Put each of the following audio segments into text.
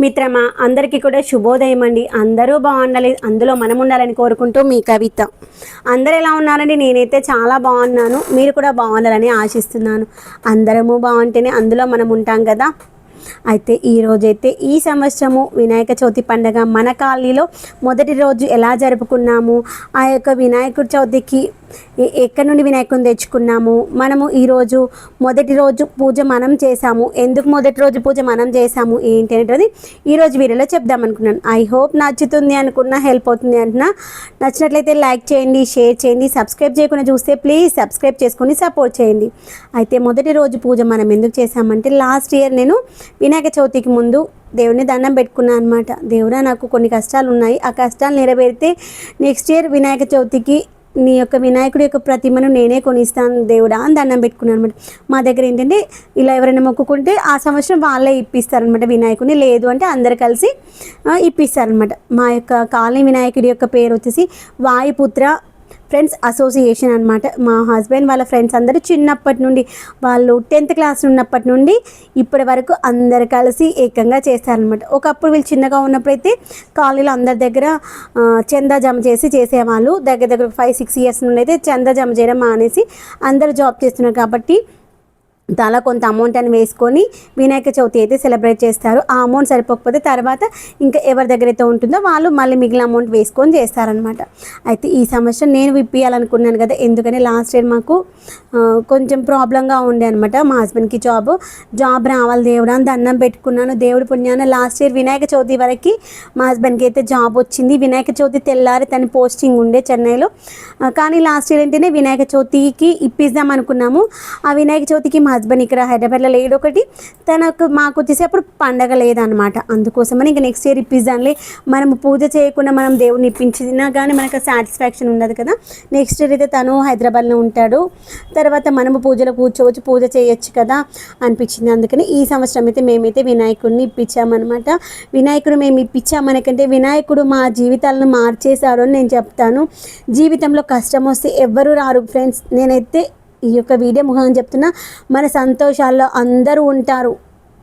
మిత్రమా అందరికీ కూడా శుభోదయం అండి అందరూ బాగుండాలి. అందులో మనం ఉండాలని కోరుకుంటూ మీ కవిత. అందరు ఎలా ఉన్నారండి? నేనైతే చాలా బాగున్నాను. మీరు కూడా బాగుండాలని ఆశిస్తున్నాను. అందరము బాగుంటేనే అందులో మనం ఉంటాం కదా. అయితే ఈ రోజైతే ఈ సంవత్సరము వినాయక చవితి పండగ మన కాలనీలో మొదటి రోజు ఎలా జరుపుకున్నాము? ఆ యొక్క వినాయకుడి చవితికి ఎక్కడి నుండి వినాయకుని తెచ్చుకున్నాము? మనము ఈరోజు మొదటి రోజు పూజ మనం చేసాము ఎందుకు మొదటి రోజు పూజ మనం చేసాము ఏంటి అనేది ఈరోజు వీడియోలో చెప్దాం అనుకున్నాను. ఐ హోప్ నచ్చుతుంది అనుకున్నా హెల్ప్ అవుతుంది అంటున్నా నచ్చినట్లయితే లైక్ చేయండి షేర్ చేయండి సబ్స్క్రైబ్ చేయకుండా చూస్తే ప్లీజ్ సబ్స్క్రైబ్ చేసుకొని సపోర్ట్ చేయండి. అయితే మొదటి రోజు పూజ మనం ఎందుకు చేసామంటే లాస్ట్ ఇయర్ నేను వినాయక చవితికి ముందు దేవుని దండం పెట్టుకున్నాను అనమాట దేవుడా నాకు కొన్ని కష్టాలు ఉన్నాయి. ఆ కష్టాలు నెరవేరితే నెక్స్ట్ ఇయర్ వినాయక చవితికి నీ యొక్క వినాయకుడి యొక్క ప్రతిమను నేనే కొనిస్తాను దేవుడా అని దండం పెట్టుకున్నాను అనమాట మా దగ్గర ఏంటంటే ఇలా ఎవరైనా మొక్కుకుంటే ఆ సంవత్సరం వాళ్ళే ఇప్పిస్తారనమాట వినాయకుడిని. లేదు అంటే అందరు కలిసి ఇప్పిస్తారనమాట మా యొక్క కాలనీ వినాయకుడి యొక్క పేరు వచ్చేసి వాయుపుత్ర ఫ్రెండ్స్ అసోసియేషన్ అనమాట మా హస్బెండ్ వాళ్ళ ఫ్రెండ్స్ అందరూ చిన్నప్పటి నుండి వాళ్ళు టెన్త్ క్లాస్ ఉన్నప్పటి నుండి ఇప్పటి వరకు అందరు కలిసి ఏకంగా చేస్తారనమాట ఒకప్పుడు వీళ్ళు చిన్నగా ఉన్నప్పుడైతే కాలనీలో అందరి దగ్గర చందా జమ చేసి చేసేవాళ్ళు. దగ్గర దగ్గర ఫైవ్ సిక్స్ ఇయర్స్ నుండి అయితే చందా జమ చేయడం మానేసి అందరూ జాబ్ చేస్తున్నారు కాబట్టి అలా కొంత అమౌంట్ అని వేసుకొని వినాయక చవితి అయితే సెలబ్రేట్ చేస్తారు. ఆ అమౌంట్ సరిపోకపోతే తర్వాత ఇంకా ఎవరి దగ్గర అయితే ఉంటుందో వాళ్ళు మళ్ళీ మిగిలిన అమౌంట్ వేసుకొని చేస్తారనమాట అయితే ఈ సంవత్సరం నేను విప్పియాలనుకున్నాను కదా ఎందుకని లాస్ట్ ఇయర్ మాకు కొంచెం ప్రాబ్లంగా ఉండే అనమాట మా హస్బెండ్కి జాబ్ జాబ్ రావాలి దేవుడు అని దండం పెట్టుకున్నాను. దేవుడు పుణ్యాన లాస్ట్ ఇయర్ వినాయక చవితి వరకు మా హస్బెండ్కి అయితే జాబ్ వచ్చింది. వినాయక చవితి తెల్లారి తన పోస్టింగ్ ఉండే చెన్నైలో. కానీ లాస్ట్ ఇయర్ ఏంటంటే వినాయక చవితికి ఇప్పిద్దాం అనుకున్నాము. ఆ వినాయక చవితికి మా హస్బెండ్ ఇక్కడ హైదరాబాద్లో లేడు ఒకటి. తనకు మాకు వచ్చేసి పండగ లేదనమాట అందుకోసమని ఇంకా నెక్స్ట్ ఇయర్ ఇప్పిద్దాంలే మనం పూజ చేయకుండా మనం దేవుడిని ఇప్పించినా కానీ మనకు సాటిస్ఫాక్షన్ ఉండదు కదా. నెక్స్ట్ ఇయర్ అయితే తను హైదరాబాద్లో ఉంటాడు. తర్వాత మనము పూజలో కూర్చోవచ్చు పూజ చేయొచ్చు కదా అనిపించింది. అందుకని ఈ సంవత్సరం అయితే మేమైతే వినాయకుడిని ఇప్పించామన్నమాట. వినాయకుడు మేము ఇప్పించామనకంటే వినాయకుడు మా జీవితాలను మార్చేశారు అని నేను చెప్తాను. జీవితంలో కష్టం వస్తే ఎవ్వరూ రారు. ఫ్రెండ్స్ నేనైతే ఈ యొక్క వీడియో ముఖంగా చెప్తున్నా మన సంతోషాల్లో అందరూ ఉంటారు.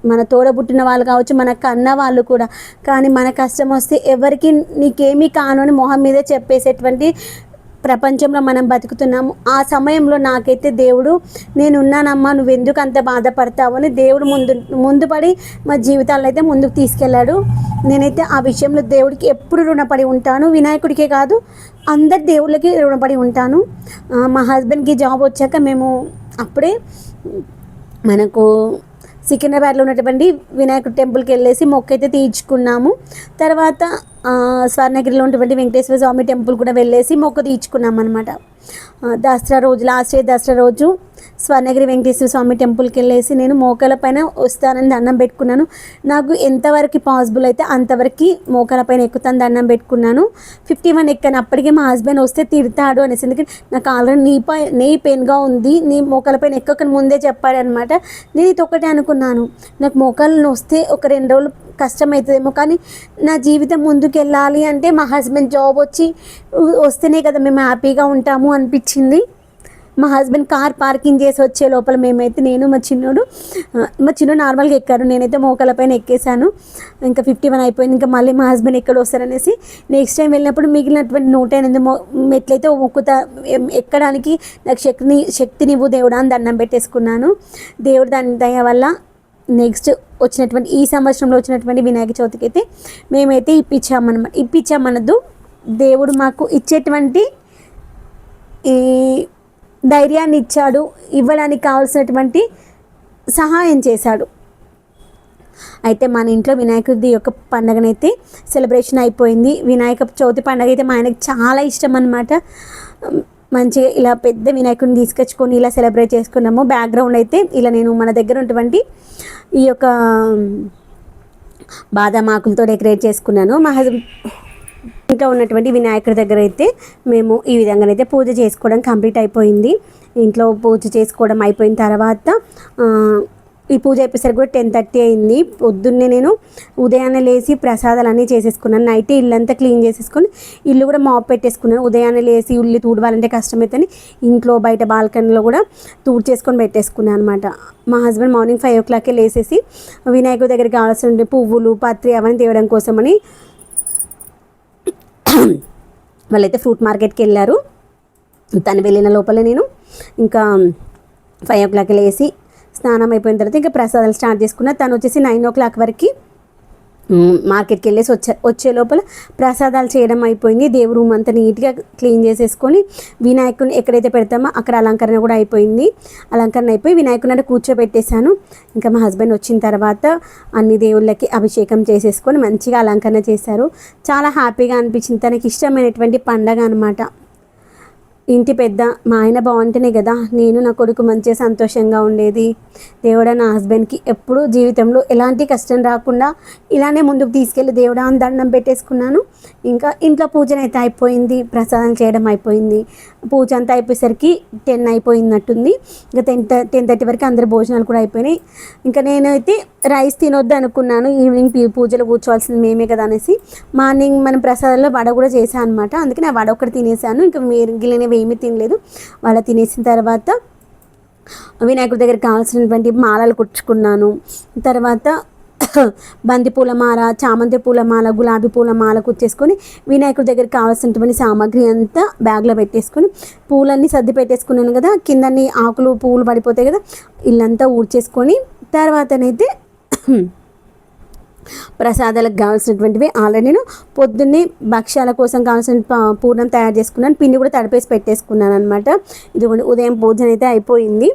మన తోడబుట్టిన వాళ్ళు కావచ్చు మన కన్న వాళ్ళు కూడా. కానీ మన కష్టం వస్తే ఎవరికి నీకేమీ కాను అని మొహం మీదే చెప్పేసేటువంటి ప్రపంచంలో మనం బతుకుతున్నాము. ఆ సమయంలో నాకైతే దేవుడు నేనున్నానమ్మా నువ్వు ఎందుకు అంత బాధపడతావు? అని దేవుడు ముందు ముందు పడి మా జీవితాలను అయితే ముందుకు తీసుకెళ్ళాడు. నేనైతే ఆ విషయంలో దేవుడికి ఎప్పుడు రుణపడి ఉంటాను. వినాయకుడికే కాదు అందరి దేవుళ్ళకి రుణపడి ఉంటాను. మా హస్బెండ్కి జాబ్ వచ్చాక మేము అప్పుడే మనకు సికింద్రాబాద్లో ఉన్నటువంటి వినాయకుడి టెంపుల్కి వెళ్ళేసి మొక్క అయితే తీర్చుకున్నాము. తర్వాత స్వర్ణగిరిలో ఉన్నటువంటి వెంకటేశ్వర స్వామి టెంపుల్ కూడా వెళ్ళేసి మొక్క తీర్చుకున్నాం అనమాట దసరా రోజు లాస్ట్ ఇయర్ దసరా రోజు స్వర్ణగిరి వెంకటేశ్వర స్వామి టెంపుల్కి వెళ్ళేసి నేను మోకాల పైన వస్తానని దండం పెట్టుకున్నాను. నాకు ఎంతవరకు పాసిబుల్ అయితే అంతవరకు మోకాల పైన ఎక్కుతాను దండం పెట్టుకున్నాను. ఫిఫ్టీ వన్ ఎక్కాను అప్పటికే మా హస్బెండ్ వస్తే తిడతాడు అనేసి. ఎందుకంటే నాకు ఆల్రెడీ నీ పై నీ పెయిన్గా ఉంది నీ మోకాల పైన ఎక్కకని ముందే చెప్పాడు అనమాట నేను ఇది ఒకటే అనుకున్నాను. నాకు మోకాలను వస్తే ఒక రెండు రోజులు కష్టమవుతుందేమో కానీ నా జీవితం ముందుకు వెళ్ళాలి అంటే మా హస్బెండ్ జాబ్ వచ్చి వస్తేనే కదా మేము హ్యాపీగా ఉంటాము అనిపించింది. మా హస్బెండ్ కార్ పార్కింగ్ చేసి వచ్చే లోపల మేమైతే నేను మా చిన్నోడు మా చిన్నోడు నార్మల్గా ఎక్కారు. నేనైతే మోకాల పైన ఎక్కేసాను ఇంకా ఫిఫ్టీ వన్ అయిపోయింది. ఇంకా మళ్ళీ మా హస్బెండ్ ఎక్కడ వస్తారనేసి నెక్స్ట్ టైం వెళ్ళినప్పుడు మిగిలినటువంటి నూట ఎనిమిది మో మెట్లయితే మొక్కుతా ఎక్కడానికి నాకు శక్తిని శక్తినివ్వు దేవుడా అని దండం పెట్టేసుకున్నాను. దేవుడు దాని దయ వల్ల నెక్స్ట్ వచ్చినటువంటి ఈ సంవత్సరంలో వచ్చినటువంటి వినాయక చవితికి అయితే మేమైతే ఇప్పించామన్నమాట ఇప్పించామన్నదు దేవుడు మాకు ఇచ్చేటువంటి ఈ ధైర్యాన్ని ఇచ్చాడు ఇవ్వడానికి కావాల్సినటువంటి సహాయం చేశాడు. అయితే మన ఇంట్లో వినాయకుడి యొక్క పండగనైతే సెలబ్రేషన్ అయిపోయింది. వినాయక చవితి పండగ అయితే మా ఆయనకి చాలా ఇష్టం అనమాట మంచిగా ఇలా పెద్ద వినాయకుడిని తీసుకొచ్చుకొని ఇలా సెలబ్రేట్ చేసుకున్నాము. బ్యాక్గ్రౌండ్ అయితే ఇలా నేను మన దగ్గర ఉన్నటువంటి ఈ యొక్క బాదం ఆకులతో డెకరేట్ చేసుకున్నాను. మా హస్బెండ్ ఇంట్లో ఉన్నటువంటి వినాయకుడి దగ్గర అయితే మేము ఈ విధంగానైతే పూజ చేసుకోవడం కంప్లీట్ అయిపోయింది. ఇంట్లో పూజ చేసుకోవడం అయిపోయిన తర్వాత ఈ పూజ అయిపోయేసరికి కూడా టెన్ థర్టీ అయింది. పొద్దున్నే నేను ఉదయాన్నే లేచి ప్రసాదాలు అన్నీ చేసేసుకున్నాను. నైట్ ఇల్లంతా క్లీన్ చేసేసుకొని ఇల్లు కూడా మాప్ పెట్టేసుకున్నాను. ఉదయాన్నే లేచి ఉల్లి తూడవాలంటే కష్టమైతే ఇంట్లో బయట బాల్కనీలో కూడా తూడు చేసుకొని పెట్టేసుకున్నాను అనమాట మా హస్బెండ్ మార్నింగ్ ఫైవ్ ఓ క్లాక్కే లేసేసి వినాయకుడి దగ్గరికి కావాల్సిన పువ్వులు పత్రి అవన్నీ తేవడం కోసమని వాళ్ళైతే ఫ్రూట్ మార్కెట్కి వెళ్ళారు. తను వెళ్ళిన లోపల నేను ఇంకా ఫైవ్ ఓ క్లాక్ లేసి స్నానం అయిపోయిన తర్వాత ఇంకా ప్రసాదాలు స్టార్ట్ చేసుకున్న. తను వచ్చేసి నైన్ ఓ క్లాక్ వరకు మార్కెట్కి వెళ్ళేసి వచ్చే వచ్చే లోపల ప్రసాదాలు చేయడం అయిపోయింది. దేవుడు రూమ్ అంతా నీట్గా క్లీన్ చేసేసుకొని వినాయకుని ఎక్కడైతే పెడతామో అక్కడ అలంకరణ కూడా అయిపోయింది. అలంకరణ అయిపోయి వినాయకుని అంటే కూర్చోబెట్టేశాను. ఇంకా మా హస్బెండ్ వచ్చిన తర్వాత అన్ని దేవుళ్ళకి అభిషేకం చేసేసుకొని మంచిగా అలంకరణ చేశారు. చాలా హ్యాపీగా అనిపించింది. తనకి ఇష్టమైనటువంటి పండగ అనమాట ఇంటి పెద్ద మా ఆయన బాగుంటేనే కదా నేను నా కొడుకు మంచిగా సంతోషంగా ఉండేది. దేవుడా నా హస్బెండ్కి ఎప్పుడూ జీవితంలో ఎలాంటి కష్టం రాకుండా ఇలానే ముందుకు తీసుకెళ్ళి దేవుడా అని దండం పెట్టేసుకున్నాను. ఇంకా ఇంట్లో పూజన అయితే అయిపోయింది ప్రసాదం చేయడం అయిపోయింది. పూజ అంతా అయిపోయేసరికి టెన్ అయిపోయినట్టుంది. ఇంకా టెన్ టెన్ థర్టీ వరకు అందరు భోజనాలు కూడా అయిపోయినాయి. ఇంకా నేనైతే రైస్ తినొద్దు అనుకున్నాను ఈవినింగ్ పూ- పూజలు కూర్చోవాల్సింది మేమే కదా అనేసి. మార్నింగ్ మనం ప్రసాదంలో వడ కూడా చేశాను అనమాట అందుకే నేను వడ ఒకటి తినేసాను. ఇంకా మీరు గిలినవి ఏమీ తినలేదు. వాళ్ళ తినేసిన తర్వాత వినాయకుడి దగ్గర కావాల్సినటువంటి మాలలు కుట్టుకున్నాను తర్వాత బంతి మాల చామంతి పూల మాల గులాబీ పూల మాల కుచ్చేసుకొని వినాయకుడి దగ్గర కావాల్సినటువంటి సామాగ్రి అంతా బ్యాగ్లో పెట్టేసుకొని పూలన్నీ సర్ది పెట్టేసుకున్నాను కదా. కిందన్ని ఆకులు పూలు పడిపోతాయి కదా. ఇల్లంతా ఊడ్చేసుకొని తర్వాతనైతే ప్రసాదాలకు కావాల్సినటువంటివి ఆల్రెడీ నేను పొద్దున్నే భక్ష్యాల కోసం కావాల్సిన పూర్ణం తయారు చేసుకున్నాను. పిండి కూడా తడిపేసి పెట్టేసుకున్నాను అనమాట ఇదిగోండి ఉదయం భోజనం అయితే అయిపోయింది.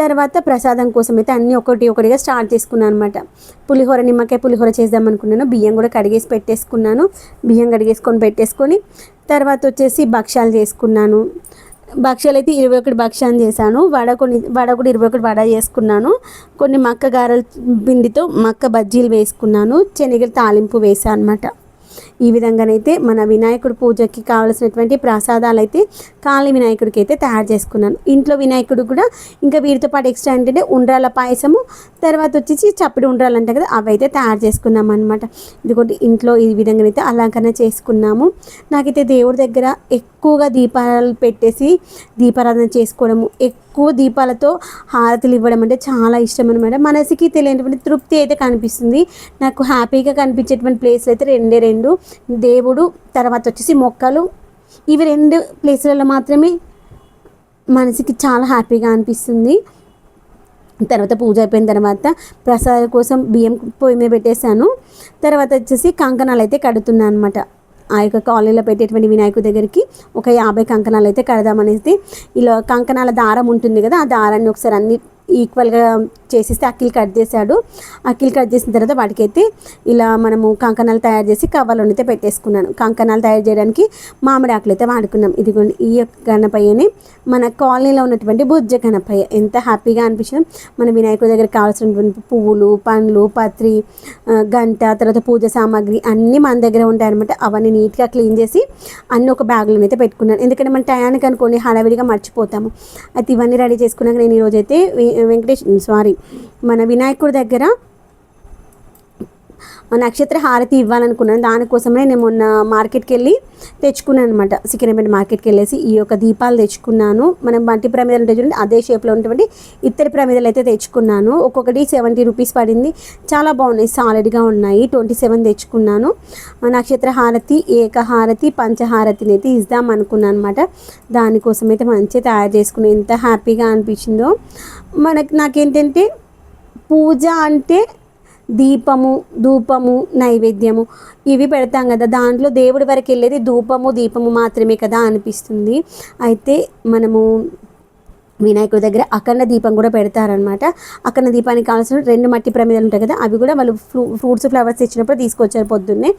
తర్వాత ప్రసాదం కోసం అయితే అన్నీ ఒకటి ఒకటిగా స్టార్ట్ చేసుకున్నాను అనమాట పులిహోర నిమ్మకాయ పులిహోర చేద్దాం అనుకున్నాను. బియ్యం కూడా కడిగేసి పెట్టేసుకున్నాను. బియ్యం కడిగేసుకొని పెట్టేసుకొని తర్వాత వచ్చేసి భక్ష్యాలు చేసుకున్నాను. భక్ష్యాలు అయితే ఇరవై ఒకటి భక్ష్యాలు చేశాను. వడ కొన్ని వడ కూడా ఇరవై ఒకటి వడ చేసుకున్నాను. కొన్ని మక్క గారెల పిండితో మక్క బజ్జీలు వేసుకున్నాను. శనగలు తాలింపు వేసాను అనమాట ఈ విధంగానైతే మన వినాయకుడి పూజకి కావలసినటువంటి ప్రసాదాలు అయితే కాళీ వినాయకుడికి అయితే తయారు చేసుకున్నాను. ఇంట్లో వినాయకుడు కూడా ఇంకా వీటితో పాటు ఎక్స్ట్రా ఏంటంటే ఉండ్రాల పాయసము తర్వాత వచ్చేసి చప్పడి ఉండ్రాలు అంటే కదా అవి అయితే తయారు చేసుకున్నాం అనమాట ఇదిగోటి ఇంట్లో ఈ విధంగా అయితే అలంకరణ చేసుకున్నాము. నాకైతే దేవుడి దగ్గర ఎక్కువగా దీపాలు పెట్టేసి దీపారాధన చేసుకోవడము ఎక్కువ దీపాలతో హారతులు ఇవ్వడం అంటే చాలా ఇష్టం అనమాట మనసుకి తెలియనటువంటి తృప్తి అయితే కనిపిస్తుంది. నాకు హ్యాపీగా కనిపించేటువంటి ప్లేస్లు అయితే రెండే రెండు. దేవుడు తర్వాత వచ్చేసి మొక్కలు. ఇవి రెండు ప్లేసులలో మాత్రమే మనసుకి చాలా హ్యాపీగా అనిపిస్తుంది. తర్వాత పూజ అయిపోయిన తర్వాత ప్రసాదం కోసం బియ్యం పొయ్యి మీద పెట్టేశాను. తర్వాత వచ్చేసి కంకణాలు అయితే కడుతున్నాను అనమాట ఆ యొక్క కాలనీలో పెట్టేటువంటి వినాయకుడి దగ్గరికి ఒక యాభై కంకణాలు అయితే కడదామనేసి ఇలా కంకణాల దారం ఉంటుంది కదా ఆ దారాన్ని ఒకసారి అన్ని ఈక్వల్గా చేసేస్తే అక్కిలు కట్ చేశాడు. అక్కిలు కట్ చేసిన తర్వాత వాటికైతే ఇలా మనము కంకణాలు తయారు చేసి కవర్లో అయితే పెట్టేసుకున్నాను. కంకణాలు తయారు చేయడానికి మామిడి ఆకులు అయితే వాడుకున్నాం. ఇదిగోండి ఈ యొక్క గణపయ్యని మన కాలనీలో ఉన్నటువంటి బుజ్జ గణపయ్య. ఎంత హ్యాపీగా అనిపించడం మన వినాయకుడి దగ్గర కావాల్సినటువంటి పువ్వులు పండ్లు పత్రి గంట తర్వాత పూజ సామాగ్రి అన్నీ మన దగ్గర ఉంటాయి అనమాట అవన్నీ నీట్గా క్లీన్ చేసి అన్నీ ఒక బ్యాగ్లో అయితే పెట్టుకున్నాను. ఎందుకంటే మన టయానికి అనుకోని హడావిడిగా మర్చిపోతాము. అయితే ఇవన్నీ రెడీ చేసుకున్నాక నేను ఈరోజైతే వెంకటేష్ సారీ మన వినాయకుడి దగ్గర నక్షత్ర హారతి ఇవ్వాలనుకున్నాను. దానికోసమే నేను మొన్న మార్కెట్కి వెళ్ళి తెచ్చుకున్నాను అనమాట సికింద్రాబాద్ మార్కెట్కి వెళ్ళేసి ఈ యొక్క దీపాలు తెచ్చుకున్నాను. మనం బంటి ప్రమిదలు ఉంటాయి చూడండి అదే షేప్లో ఉన్నటువంటి ఇత్తడి ప్రమిదలు అయితే తెచ్చుకున్నాను. ఒక్కొక్కటి సెవెంటీ రూపీస్ పడింది. చాలా బాగున్నాయి సాలిడ్గా ఉన్నాయి. ట్వంటీ సెవెన్ తెచ్చుకున్నాను నక్షత్ర హారతి ఏకహారతి పంచహారతిని అయితే ఇద్దాం అనుకున్నాను అనమాట దానికోసం అయితే మంచిగా తయారు చేసుకుని ఎంత హ్యాపీగా అనిపించిందో. మనకి నాకేంటంటే పూజ అంటే దీపము ధూపము నైవేద్యము ఇవి పెడతాం కదా. దాంట్లో దేవుడి వరకు వెళ్ళేది ధూపము దీపము మాత్రమే కదా అనిపిస్తుంది. అయితే మనము వినాయకుడి దగ్గర అఖండ దీపం కూడా పెడతారనమాట అఖండ దీపానికి కావాల్సిన రెండు మట్టి ప్రమిదలు ఉంటాయి కదా అవి కూడా వాళ్ళు ఫ్రూ ఫ్రూట్స్ ఫ్లవర్స్ ఇచ్చినప్పుడు తీసుకొచ్చారు పొద్దున్నే.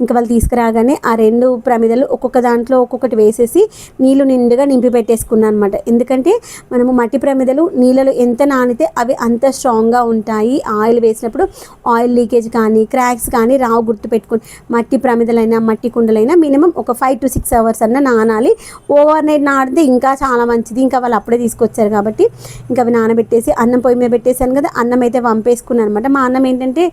ఇంకా వాళ్ళు తీసుకురాగానే ఆ రెండు ప్రమిదలు ఒక్కొక్క దాంట్లో ఒక్కొక్కటి వేసేసి నీళ్ళు నిండుగా నింపి పెట్టేసుకున్నాను అనమాట ఎందుకంటే మనము మట్టి ప్రమిదలు నీళ్ళలో ఎంత నానితే అవి అంత స్ట్రాంగ్గా ఉంటాయి. ఆయిల్ వేసినప్పుడు ఆయిల్ లీకేజ్ కానీ క్రాక్స్ కానీ రావు గుర్తు పెట్టుకుని మట్టి ప్రమిదలైనా మట్టి కుండలైనా మినిమం ఒక ఫైవ్ టు సిక్స్ అవర్స్ అన్న నానాలి. ఓవర్ నైట్ నాడితే ఇంకా చాలా మంచిది. ఇంకా వాళ్ళు అప్పుడే తీసుకొచ్చి వచ్చారు కాబట్టి ఇంకా అవి నానబెట్టేసి అన్నం పొయ్యి మీద పెట్టేశాను కదా అన్నం అయితే వంపేసుకున్నాను అనమాట మా అన్నం ఏంటంటే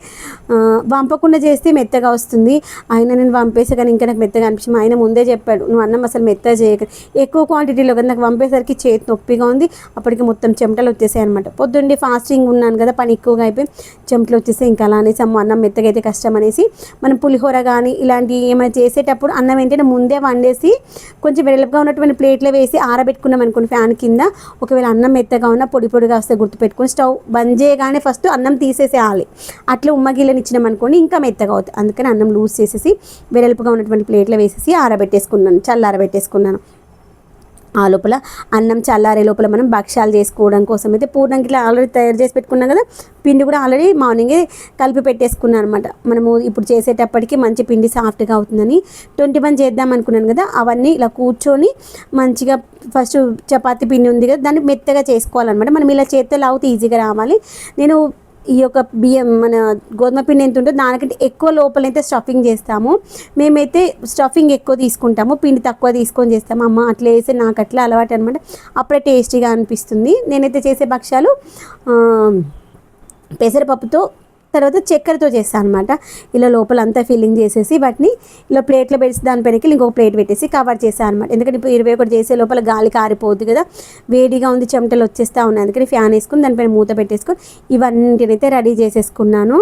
వంపకుండా చేస్తే మెత్తగా వస్తుంది. ఆయన నేను వంపేసా కానీ ఇంకా నాకు మెత్తగా అనిపించింది. మా ఆయన ముందే చెప్పాడు నువ్వు అన్నం అసలు మెత్తగా చేయక. ఎక్కువ క్వాంటిటీలో కదా నాకు వంపేసరికి చేతి నొప్పిగా ఉంది. అప్పటికి మొత్తం చెమటలు వచ్చేసాయి అనమాట పొద్దుండి ఫాస్టింగ్ ఉన్నాను కదా పని ఎక్కువగా అయిపోయి చెమటలు వచ్చేస్తే ఇంకా అలా అనేసి అమ్మ అన్నం మెత్తగా అయితే కష్టం అనేసి మనం పులిహోర కానీ ఇలాంటివి ఏమైనా చేసేటప్పుడు అన్నం ఏంటంటే ముందే వండేసి కొంచెం వెడల్పుగా ఉన్నటువంటి ప్లేట్లో వేసి ఆరబెట్టుకున్నాం అనుకోండి ఫ్యాన్ కింద. ఒకవేళ అన్నం మెత్తగా ఉన్నా పొడి పొడిగా వస్తే గుర్తుపెట్టుకొని స్టవ్ బంద్ చేయగానే ఫస్ట్ అన్నం తీసేసేయాలి అట్లా ఉమ్మగిళ్ళని ఇచ్చినాం అనుకోండి ఇంకా మెత్తగా అవుతుంది. అందుకని అన్నం లూజ్ చేసేసి వెడల్పుగా ఉన్నటువంటి ప్లేట్లో వేసేసి ఆరబెట్టేసుకున్నాను చల్లారబెట్టేసుకున్నాను. ఆ లోపల అన్నం చల్లారే లోపల మనం భక్ష్యాలు చేసుకోవడం కోసం అయితే పూర్ణం ఇట్లా ఆల్రెడీ తయారు చేసి పెట్టుకున్నాం కదా పిండి కూడా ఆల్రెడీ మార్నింగే కలిపి పెట్టేసుకున్నాను అనమాట మనము ఇప్పుడు చేసేటప్పటికి మంచి పిండి సాఫ్ట్గా అవుతుందని ట్వంటీ వన్ చేద్దాం అనుకున్నాను కదా అవన్నీ ఇలా కూర్చొని మంచిగా ఫస్ట్ చపాతి పిండి ఉంది కదా దాన్ని మెత్తగా చేసుకోవాలన్నమాట. మనం ఇలా చేత్తో లాగితే ఈజీగా రావాలి. నేను ఈ యొక్క బియ్యం మన గోధుమ పిండి ఎంత ఉంటుందో దానికంటే ఎక్కువ లోపలైతే స్టఫింగ్ చేస్తాము. మేమైతే స్టఫింగ్ ఎక్కువ తీసుకుంటాము పిండి తక్కువ తీసుకొని చేస్తాము. అమ్మ అట్లా వేస్తే నాకు అట్లా అలవాటు అనమాట అప్పుడే టేస్టీగా అనిపిస్తుంది. నేనైతే చేసే భక్ష్యాలు పెసరపప్పుతో తర్వాత చక్కెరతో చేస్తాను అనమాట ఇలా లోపల అంతా ఫిల్లింగ్ చేసేసి వాటిని ఇలా ప్లేట్లో పెట్టి దానిపైనకి ఇంకొక ప్లేట్ పెట్టేసి కవర్ చేస్తాను అనమాట ఎందుకంటే ఇప్పుడు ఇరవై ఒకటి చేసే లోపల గాలి కారిపోద్ది కదా వేడిగా ఉంది చెమటలు వచ్చేస్తూ ఉన్నాయి. అందుకని ఫ్యాన్ వేసుకుని దానిపైన మూత పెట్టేసుకొని ఇవన్నిటినైతే రెడీ చేసేసుకున్నాను.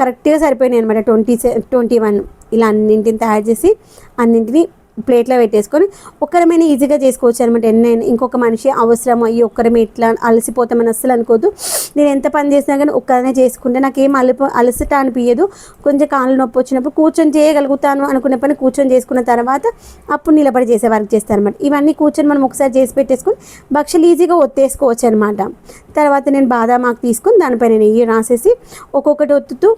కరెక్ట్గా సరిపోయినాయి అనమాట ట్వంటీ ట్వంటీ వన్ ఇలా అన్నింటిని తయారు చేసి అన్నింటిని ప్లేట్లో పెట్టేసుకొని ఒక్కరమైనా ఈజీగా చేసుకోవచ్చు అనమాట. ఎన్నైనా ఇంకొక మనిషి అవసరం అయ్యి ఒక్కరమే ఇట్లా అలసిపోతామని అస్సలు అనుకోదు నేను ఎంత పని చేసినా కానీ ఒక్కరనే చేసుకుంటే నాకేం అలప అలసట అనిపించదు కొంచెం కాళ్ళు నొప్పి వచ్చినప్పుడు కూర్చొని చేయగలుగుతాను అనుకున్న పని కూర్చొని చేసుకున్న తర్వాత అప్పుడు నిలబడి చేసే వర్క్ చేస్తాను అనమాట. ఇవన్నీ కూర్చొని మనం ఒకసారి చేసి పెట్టేసుకొని భక్షలు ఈజీగా ఒత్తేసుకోవచ్చు అనమాట. తర్వాత నేను బాదాం తీసుకుని తీసుకొని దానిపైన నెయ్యి రాసేసి ఒక్కొక్కటి ఒత్తుతూ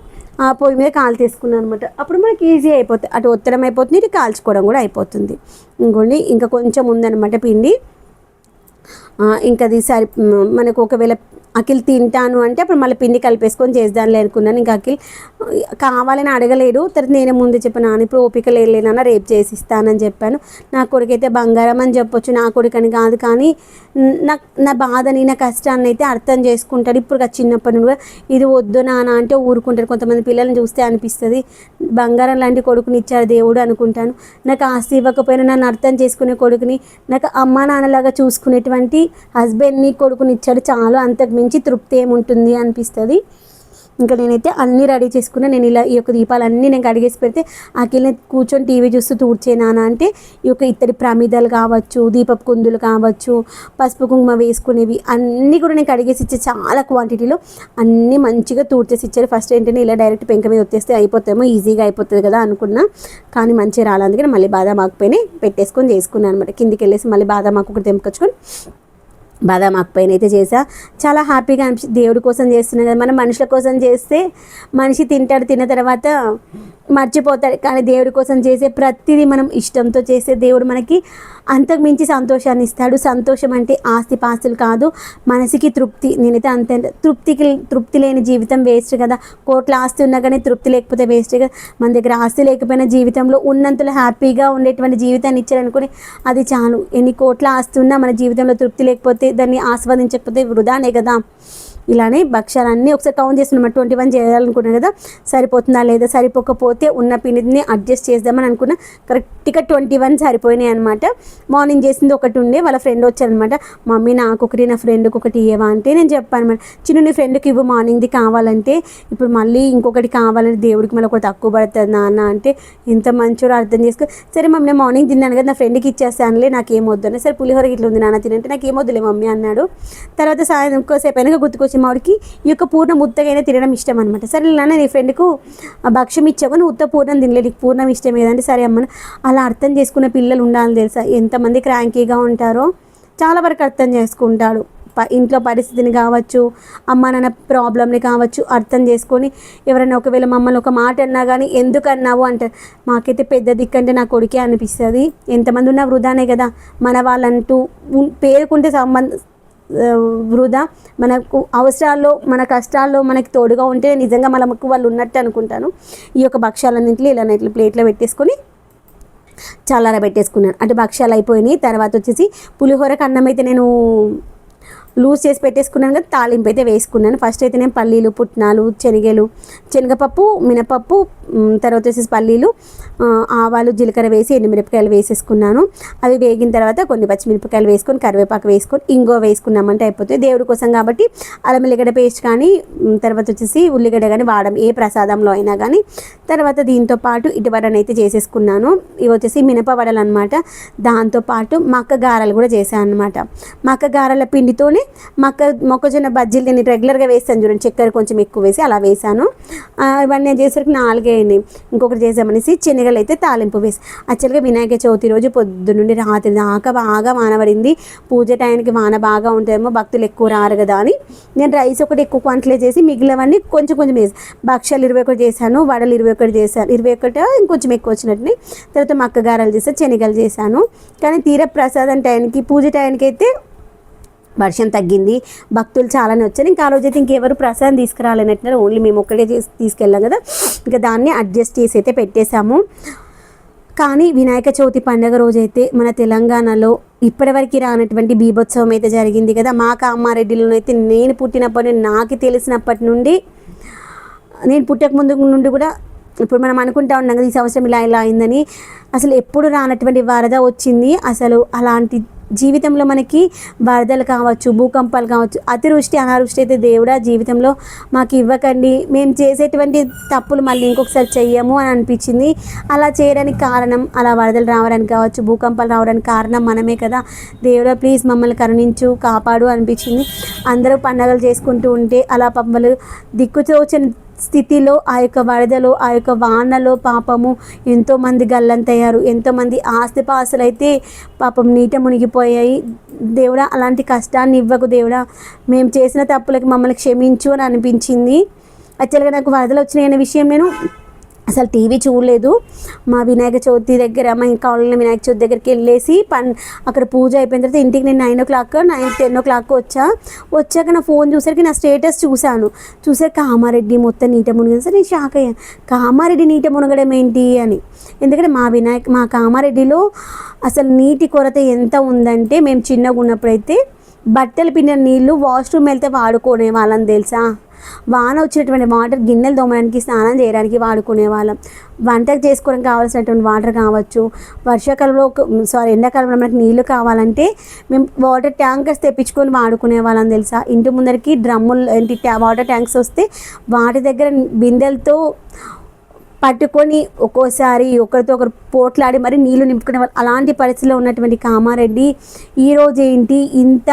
పొయ్యి మీద కాలు తీసుకున్నాను అనమాట అప్పుడు మనకి ఈజీ అయిపోతుంది అటు ఒత్తడం అయిపోతుంది ఇటు కాల్చుకోవడం కూడా అయిపోతుంది. ఇంకోండి ఇంకా కొంచెం ఉందన్నమాట పిండి. ఇంకా అది సరి మనకు ఒకవేళ అఖిల్ తింటాను అంటే అప్పుడు మళ్ళీ పిండి కలిపేసుకొని చేద్దాంలే అనుకున్నాను. ఇంకా అఖిల్ కావాలని అడగలేడు. తర్వాత నేనే ముందు చెప్పాను నాన్న ఇప్పుడు ఓపిక లేదన్నా రేపు చేసి ఇస్తానని చెప్పాను. నా కొడుకైతే బంగారం అని చెప్పొచ్చు నా కొడుకని కాదు. కానీ నా నా బాధని నా కష్టాన్ని అయితే అర్థం చేసుకుంటాడు. ఇప్పుడు చిన్నప్పటి నుండి ఇది వద్దు నాన్న అంటే ఊరుకుంటారు కొంతమంది పిల్లల్ని చూస్తే అనిపిస్తుంది బంగారం లాంటి కొడుకుని ఇచ్చాడు దేవుడు అనుకుంటాను. నాకు ఆస్తి ఇవ్వకపోయినా నన్ను అర్థం చేసుకునే కొడుకుని నాకు అమ్మా నాన్నలాగా చూసుకునేటువంటి హస్బెండ్ని కొడుకుని ఇచ్చాడు. చాలు అంతకు మించి తృప్తి ఏముంటుంది అనిపిస్తుంది. ఇంకా నేనైతే అన్నీ రెడీ చేసుకున్నా. నేను ఇలా ఈ యొక్క దీపాలన్నీ నేను కడిగేసి పెడితే ఆకిల్ని కూర్చొని టీవీ చూస్తూ తూడ్చే అంటే ఈ యొక్క ఇత్తడి ప్రమిదలు కావచ్చు దీపపు కుందులు కావచ్చు పసుపు కుంకుమ వేసుకునేవి అన్నీ కూడా నేను కడిగేసి ఇచ్చే చాలా క్వాంటిటీలో అన్నీ మంచిగా తూడ్చేసి ఇచ్చారు. ఫస్ట్ ఏంటంటే ఇలా డైరెక్ట్ పెంక మీద వచ్చేస్తే అయిపోతామో ఈజీగా అయిపోతుంది కదా అనుకున్నా. కానీ మంచిగా రాలి అందుకని మళ్ళీ బాదామాకు ఆకుపైన పెట్టేసుకొని చేసుకున్నాను అనమాట కిందికి వెళ్ళేసి మళ్ళీ బాదామాకు ఆకు ఒకటి తెంపుకొచ్చుకొని బాదాం ఆకు పైన అయితే చేసా చాలా హ్యాపీగా అనిపించింది దేవుడి కోసం చేస్తున్నాం కదా. మనం మనుషుల కోసం చేస్తే మనిషి తింటాడు తిన్న తర్వాత మర్చిపోతాడు. కానీ దేవుడి కోసం చేసే ప్రతిదీ మనం ఇష్టంతో చేస్తే దేవుడు మనకి అంతకు మించి సంతోషాన్ని ఇస్తాడు. సంతోషం అంటే ఆస్తి పాస్తులు కాదు మనసుకి తృప్తి. నేనైతే అంత తృప్తికి తృప్తి లేని జీవితం వేస్ట్ కదా. కోట్ల ఆస్తి ఉన్నా కానీ తృప్తి లేకపోతే వేస్ట్ కదా. మన దగ్గర ఆస్తి లేకపోయినా జీవితంలో ఉన్నంతలో హ్యాపీగా ఉండేటువంటి జీవితాన్ని ఇచ్చారనుకుని అది చాలు. ఎన్ని కోట్ల ఆస్తి ఉన్నా మన జీవితంలో తృప్తి లేకపోతే దాన్ని ఆస్వాదించకపోతే వృధానే కదా? ఇలానే భక్ష్యాలన్నీ ఒకసారి కౌంట్ చేస్తున్నాం ట్వంటీ వన్ చేయాలనుకున్నాను కదా సరిపోతుందా లేదా సరిపోకపోతే ఉన్న పిండిని అడ్జస్ట్ చేద్దామని అనుకున్నా. కరెక్ట్గా ట్వంటీ వన్ సరిపోయినాయి అనమాట మార్నింగ్ చేసింది ఒకటి ఉండే వాళ్ళ ఫ్రెండ్ వచ్చారనమాట మమ్మీ నాకు ఒకటి నా ఫ్రెండ్కి ఒకటి ఇవ్వా అంటే నేను చెప్పాను అనమాట చిన్న నీ ఫ్రెండ్కి ఇవ్వు మార్నింగ్ది కావాలంటే ఇప్పుడు మళ్ళీ ఇంకొకటి కావాలంటే దేవుడికి మళ్ళీ ఒకటి తక్కువ పడుతుంది నాన్న. అంటే ఎంత మంచిగా అర్థం చేసుకో సరే మమ్మీ నేను మార్నింగ్ తిన్నాను కదా నా ఫ్రెండ్కి ఇచ్చేస్తానులే నాకు ఏం వద్దు సరే పులిహోర ఇట్లా ఉంది నాన్న తినంటే నాకు ఏమొద్దులే మమ్మీ అన్నాడు. తర్వాత సాయంత్రం ఇంకోసేపు అయినాక గుర్తుకొచ్చి మావిడికి ఈ యొక్క పూర్ణం ఉత్తగైనా తినడం ఇష్టం అనమాట సరే నాన్న నీ ఫ్రెండ్కు భక్ష్యం ఇచ్చావు నువ్వు ఉత్త పూర్ణం తినలేదు నీకు పూర్ణం ఇష్టం ఏదంటే సరే అమ్మ అలా అర్థం చేసుకునే పిల్లలు ఉండాలని తెలుసా? ఎంతమంది క్రాంకీగా ఉంటారో చాలా వరకు అర్థం చేసుకుంటాడు. ఇంట్లో పరిస్థితిని కావచ్చు అమ్మ నాన్న ప్రాబ్లమ్ని కావచ్చు అర్థం చేసుకొని ఎవరైనా ఒకవేళ మమ్మల్ని ఒక మాట అన్నా కానీ ఎందుకు అన్నావు అంటారు మాకైతే పెద్ద దిక్కంటే నా కొడుకే అనిపిస్తుంది. ఎంతమంది ఉన్నా వృధానే కదా మన వాళ్ళంటూ పేరుకుంటే సంబంధ వృధా. మనకు అవసరాల్లో మన కష్టాల్లో మనకి తోడుగా ఉంటే నిజంగా మనకు వాళ్ళు ఉన్నట్టు అనుకుంటాను. ఈ యొక్క భక్ష్యాలన్నింటినీ ఇలా ఇట్లా ప్లేట్లో పెట్టేసుకొని చల్లార పెట్టేసుకున్నాను. అంటే భక్ష్యాలు అయిపోయినాయి తర్వాత వచ్చేసి పులిహోరకు అన్నం అయితే నేను లూజ్ చేసి పెట్టేసుకున్నాను కదా తాలింపు అయితే వేసుకున్నాను. ఫస్ట్ అయితే నేను పల్లీలు పుట్నాలు శనగలు శనగపప్పు మినపప్పు తర్వాత వచ్చేసి పల్లీలు ఆవాలు జీలకర్ర వేసి ఎండుమిరపకాయలు వేసేసుకున్నాను. అవి వేగిన తర్వాత కొన్ని పచ్చిమిరపకాయలు వేసుకొని కరివేపాకు వేసుకొని ఇంగో వేసుకున్నామంటే అయిపోతుంది దేవుడి కోసం కాబట్టి అల్లం ఎల్లిగడ్డ పేస్ట్ కానీ తర్వాత వచ్చేసి ఉల్లిగడ్డ కానీ వాడడం ఏ ప్రసాదంలో అయినా కానీ. తర్వాత దీంతో పాటు ఇటువడను అయితే చేసేసుకున్నాను. ఇవి వచ్చేసి మినప వడలు అనమాట దాంతోపాటు మక్క గారెలు కూడా చేశాను అనమాట మక్క గారెల పిండితోనే మక్క మొక్కజొన్న బజ్జీలు నేను రెగ్యులర్గా వేస్తాను చూడండి. చక్కెర కొంచెం ఎక్కువ వేసి అలా వేసాను. ఇవన్నీ నేను చేసరికి నాలుగే అయినాయి. ఇంకొకటి చేసామనేసి శనగలు అయితే తాలింపు వేసి. యాక్చువల్గా వినాయక చవితి రోజు పొద్దు నుండి రాత్రి దాకా బాగా వాన పడింది. పూజ టైంకి వాన బాగా ఉంటుందేమో భక్తులు ఎక్కువ రారు కదా అని. నేను రైస్ ఒకటి ఎక్కువ క్వాంటిటీలో చేసి మిగిలినవన్నీ కొంచెం కొంచెం వేసి. భక్ష్యాలు ఇరవై ఒకటి చేశాను వడలు ఇరవై ఒకటి చేశాను. ఇరవై ఒకటి ఇంకొంచెం ఎక్కువ వచ్చినట్టుని. తర్వాత మక్క గారెలు చేశాను శనగలు చేశాను. కానీ తీర ప్రసాదం టైంకి పూజ టైంకి అయితే వర్షం తగ్గింది. భక్తులు చాలానే వచ్చారు. ఇంకా ఆ రోజు అయితే ఇంకెవరు ప్రసాదం తీసుకురాలేనట్టున్నారు. ఓన్లీ మేము ఒక్కడే తీసుకెళ్ళాం కదా. ఇంకా దాన్ని అడ్జస్ట్ చేసి అయితే పెట్టేశాము. కానీ వినాయక చవితి పండుగ రోజైతే మన తెలంగాణలో ఇప్పటివరకు రానటువంటి బీభోత్సవం అయితే జరిగింది కదా. మా కామారెడ్డిలో అయితే నేను పుట్టినప్పటి నుండి నాకు తెలిసినప్పటి నుండి నేను పుట్టక ముందు నుండి కూడా ఇప్పుడు మనం అనుకుంటా ఉన్నాం కదా ఈ సంవత్సరం ఇలా ఇలా అయిందని. అసలు ఎప్పుడు రానటువంటి వరద వచ్చింది. అసలు అలాంటి జీవితంలో మనకి వరదలు కావచ్చు భూకంపాలు కావచ్చు అతివృష్టి అనావృష్టి అయితే దేవుడా జీవితంలో మాకు ఇవ్వకండి. మేము చేసేటువంటి తప్పులు మళ్ళీ ఇంకొకసారి చెయ్యము అని అనిపించింది. అలా చేయడానికి కారణం అలా వరదలు రావడానికి కావచ్చు భూకంపాలు రావడానికి కారణం మనమే కదా. దేవుడా ప్లీజ్ మమ్మల్ని కరుణించు కాపాడు అనిపించింది. అందరూ పండగలు చేసుకుంటూ ఉంటే అలా పమ్మలు దిక్కుతోచని స్థితిలో ఆ యొక్క వరదలో ఆ యొక్క వానలో పాపము ఎంతోమంది గల్లంతయ్యారు. ఎంతోమంది ఆస్తిపాస్తులు అయితే పాపం నీట మునిగిపోయాయి. దేవుడా అలాంటి కష్టాన్ని ఇవ్వకు దేవుడా. మేము చేసిన తప్పులకి మమ్మల్ని క్షమించు అని అనిపించింది. యాక్చువల్గా నాకు వరదలు వచ్చినాయి అనే విషయం నేను అసలు టీవీ చూడలేదు. మా వినాయక చవితి దగ్గర మా కాలనీ వినాయక చవితి దగ్గరికి వెళ్ళేసి పన్ అక్కడ పూజ అయిపోయిన తర్వాత ఇంటికి నేను nine o'clock nine ten o'clock వచ్చా. వచ్చాక నా ఫోన్ చూసరికి నా స్టేటస్ చూశాను. చూసాక కామారెడ్డి మొత్తం నీట మునిగింది. సరే నేను షాక్ అయ్యాను కామారెడ్డి నీట మునగడం ఏంటి అని. ఎందుకంటే మా వినాయక మా కామారెడ్డిలో అసలు నీటి కొరత ఎంత ఉందంటే మేము చిన్నగా ఉన్నప్పుడైతే బట్టలు పిండిన నీళ్ళు వాష్రూమ్ వెళ్తే వాడుకునే వాళ్ళని తెలుసా? వాన వచ్చినటువంటి వాటర్ గిన్నెలు తోమడానికి స్నానం చేయడానికి వాడుకునే వాళ్ళం. వంటకు చేసుకోవడానికి కావాల్సినటువంటి వాటర్ కావచ్చు. వర్షాకాలంలో సారీ ఎండాకాలంలో మనకి నీళ్ళు కావాలంటే మేము వాటర్ ట్యాంకర్స్ తెప్పించుకొని వాడుకునే వాళ్ళం తెలుసా? ఇంటి ముందరికి డ్రమ్ములు ఏంటి వాటర్ ట్యాంక్స్ వస్తే వాటి దగ్గర బిందెలతో పట్టుకొని ఒక్కోసారి ఒకరితో ఒకరు పోట్లాడి మరి నీళ్ళు నింపుకునే వాళ్ళు అలాంటి పరిస్థితిలో ఉన్నటువంటి కామారెడ్డి ఈరోజు ఏంటి? ఇంత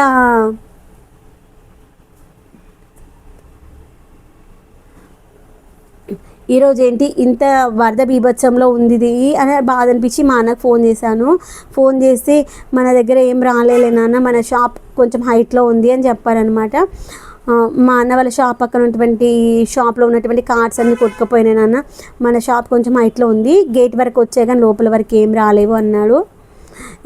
ఈరోజు ఏంటి? ఇంత వరద బీభత్సంలో ఉంది ఇది అని బాధ అనిపించి మా అన్నకు ఫోన్ చేశాను. ఫోన్ చేస్తే మన దగ్గర ఏం రాలేలే నాన్న మన షాప్ కొంచెం హైట్లో ఉంది అని చెప్పారనమాట మా అన్న వాళ్ళ షాప్ పక్కన ఉన్నటువంటి షాప్లో ఉన్నటువంటి కార్డ్స్ అన్నీ కొట్టుకుపోయినాయి నాన్న. మన షాప్ కొంచెం హైట్లో ఉంది. గేట్ వరకు వచ్చే కానీ లోపల వరకు ఏం రాలేవు అన్నాడు.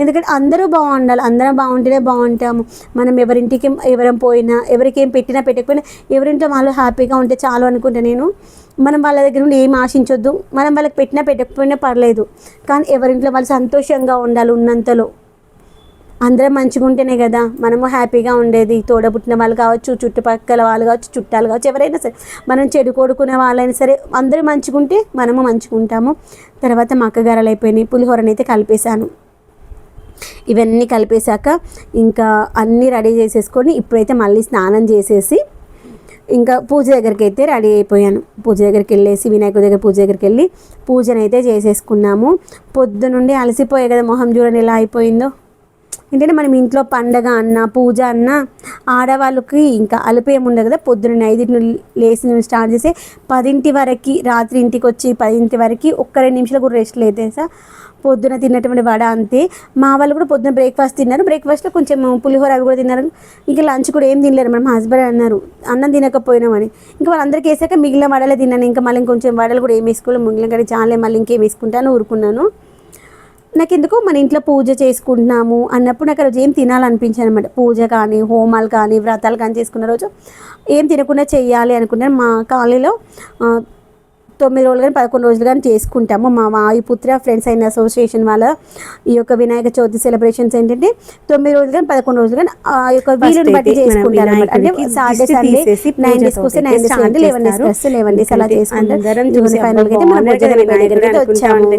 ఎందుకంటే అందరూ బాగుండాలి. అందరం బాగుంటేనే బాగుంటాము. మనం ఎవరింటికి ఎవరం పోయినా ఎవరికి ఏం పెట్టినా పెట్టకపోయినా ఎవరింట్లో వాళ్ళు హ్యాపీగా ఉంటే చాలు అనుకుంటా నేను. మనం వాళ్ళ దగ్గర నుండి ఏం ఆశించొద్దు. మనం వాళ్ళకి పెట్టినా పెట్టకపోయినా పర్లేదు. కానీ ఎవరింట్లో వాళ్ళు సంతోషంగా ఉండాలి ఉన్నంతలో. అందరం మంచిగా ఉంటేనే కదా మనము హ్యాపీగా ఉండేది. తోడబుట్టిన వాళ్ళు కావచ్చు చుట్టుపక్కల వాళ్ళు కావచ్చు చుట్టాలు కావచ్చు ఎవరైనా సరే మనం చెడు కొడుకునే వాళ్ళైనా సరే అందరూ మంచిగా ఉంటే మనము మంచిగా ఉంటాము. తర్వాత మా అక్కగారాలు అయిపోయినాయి పులిహోరనైతే కలిపేశాను. ఇవన్నీ కలిపేశాక ఇంకా అన్నీ రెడీ చేసేసుకొని ఇప్పుడైతే మళ్ళీ స్నానం చేసేసి ఇంకా పూజ దగ్గరికి అయితే రెడీ అయిపోయాను. పూజ దగ్గరికి వెళ్ళేసి వినాయకుడి దగ్గర పూజ దగ్గరికి వెళ్ళి పూజనైతే చేసేసుకున్నాము. పొద్దునుండి అలసిపోయే కదా మొహం చూడండి ఎలా అయిపోయిందో. ఏంటంటే మనం ఇంట్లో పండగ అన్న పూజ అన్న ఆడవాళ్ళకి ఇంకా అలుపేం ఉండదు కదా. పొద్దున్న ఐదింటి లేచి నుండి స్టార్ట్ చేసి పదింటి వరకు రాత్రి ఇంటికి వచ్చి పదింటి వరకు ఒక్క రెండు నిమిషాలు కూడా రెస్ట్ లేదు తెలుసా? పొద్దున తిన్నటువంటి వడ అంతే. మా వాళ్ళు కూడా పొద్దున బ్రేక్ఫాస్ట్ తిన్నారు. బ్రేక్ఫాస్ట్లో కొంచెం పులిహోర అవి కూడా తిన్నారు. ఇంకా లంచ్ కూడా ఏం తినలేరు. మరి మా హస్బెండ్ అన్నారు అన్నం తినకపోయినామని. ఇంకా వాళ్ళందరికీ వేసాక మిగిలిన వడలే తిన్నాను. ఇంకా మళ్ళీ ఇంకొంచెం వడలు కూడా ఏం వేసుకోవాలి మిగిలిన కానీ చాలే మళ్ళీ ఇంకేం వేసుకుంటాను ఊరుకున్నాను. నాకు ఎందుకో మన ఇంట్లో పూజ చేసుకుంటున్నాము అన్నప్పుడు నాకు రోజు ఏం తినాలనిపించాను అనమాట పూజ కానీ హోమాలు కానీ వ్రతాలు కానీ చేసుకున్న రోజు ఏం తినకుండా చెయ్యాలి అనుకున్నాను మా కాలనీలో తొమ్మిది రోజులు కానీ పదకొండు రోజులు కానీ చేసుకుంటాము మా వాయుపుత్ర ఫ్రెండ్స్ అయిన అసోసియేషన్ వాళ్ళ ఈ యొక్క వినాయక చవితి సెలబ్రేషన్స్ ఏంటంటే తొమ్మిది రోజులు కానీ పదకొండు రోజులు కానీ ఆ యొక్క వీలుని బట్టి చేసుకుంటారు అనమాట అంటే సాటర్డే సండే నైన్ డేస్ వస్తే నైన్ డేస్ అంటే లెవెన్ డేస్. వస్తే లెవెన్ డేస్ అలా చేసుకుంటారు గా అయితే మనం వచ్చాము